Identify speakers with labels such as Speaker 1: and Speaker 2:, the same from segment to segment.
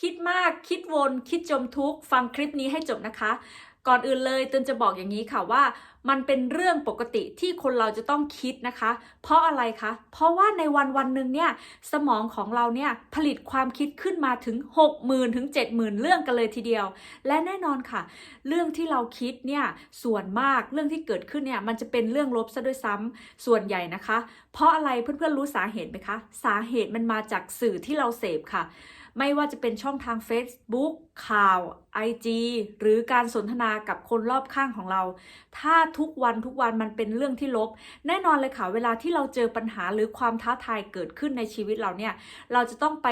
Speaker 1: คิดมากคิดวนคิดจมทุกข์ฟังคลิปนี้ให้จบนะคะ ก่อนอื่นเลยตุนจะบอกอย่างนี้ค่ะว่า มันเป็นเรื่องปกติที่คนเราจะต้องคิดนะคะ เพราะอะไรคะ เพราะว่าในวันวันหนึ่งเนี่ยสมองของเราเนี่ยผลิตความคิดขึ้นมาถึง 60,000ถึง70,000 เรื่องกันเลยทีเดียว และแน่นอนค่ะ เรื่องที่เราคิดเนี่ยส่วนมากเรื่องที่เกิดขึ้นเนี่ยมันจะเป็นเรื่องลบซะด้วยซ้ำส่วนใหญ่นะคะ เพราะอะไรเพื่อนๆรู้สาเหตุไหมคะ สาเหตุมันมาจากสื่อที่เราเสพค่ะ ไม่ว่าจะเป็นช่องทาง Facebook ข่าว IG หรือการสนทนากับคนรอบข้างของเรา ถ้าทุกวันทุกวันมันเป็นเรื่องที่ลบ แน่นอนเลยค่ะ เวลาที่เราเจอปัญหาหรือความท้าทายเกิดขึ้นในชีวิตเราเนี่ย เราจะต้องไป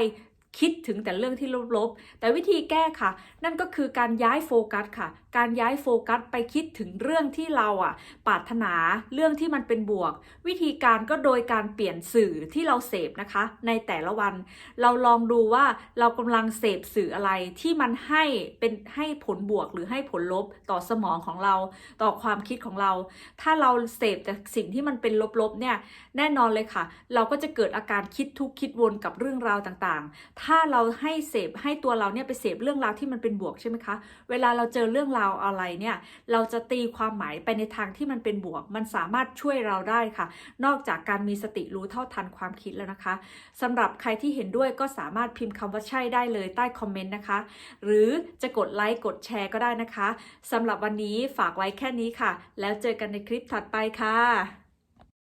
Speaker 1: คิดถึงแต่เรื่องที่ลบๆ แต่วิธีแก้ค่ะ นั่นก็คือการย้ายโฟกัสค่ะ การย้ายโฟกัสไปคิดถึงเรื่องที่เราอะปรารถนาเรื่องที่มันเป็นบวก วิธีการก็โดยการเปลี่ยนสื่อที่เราเสพนะคะ ในแต่ละวัน เราลองดูว่าเรากำลังเสพสื่ออะไรที่มันให้เป็นให้ผลบวกหรือให้ผลลบต่อสมองของเรา ต่อความคิดของเรา ถ้าเราเสพแต่สิ่งที่มันเป็นลบๆเนี่ยแน่นอนเลยค่ะ เราก็จะเกิดอาการคิดทุกคิดวนกับเรื่องราวต่างๆ ถ้าเราให้เสพให้ตัวเราเนี่ยไปเสพเรื่องราวที่มันเป็นบวกใช่ไหมคะ เวลาเราเจอเรื่องราวอะไรเนี่ยเราจะตีความหมายไปในทางที่มันเป็นบวก มันสามารถช่วยเราได้ค่ะ นอกจากการมีสติรู้เท่าทันความคิดแล้วนะคะสำหรับใครที่เห็นด้วยก็สามารถพิมพ์คำว่าใช่ได้เลยใต้คอมเมนต์นะคะ หรือจะกดไลค์กดแชร์ก็ได้นะคะสำหรับวันนี้ฝากไว้แค่นี้ค่ะ แล้วเจอกันในคลิปถัดไปค่ะ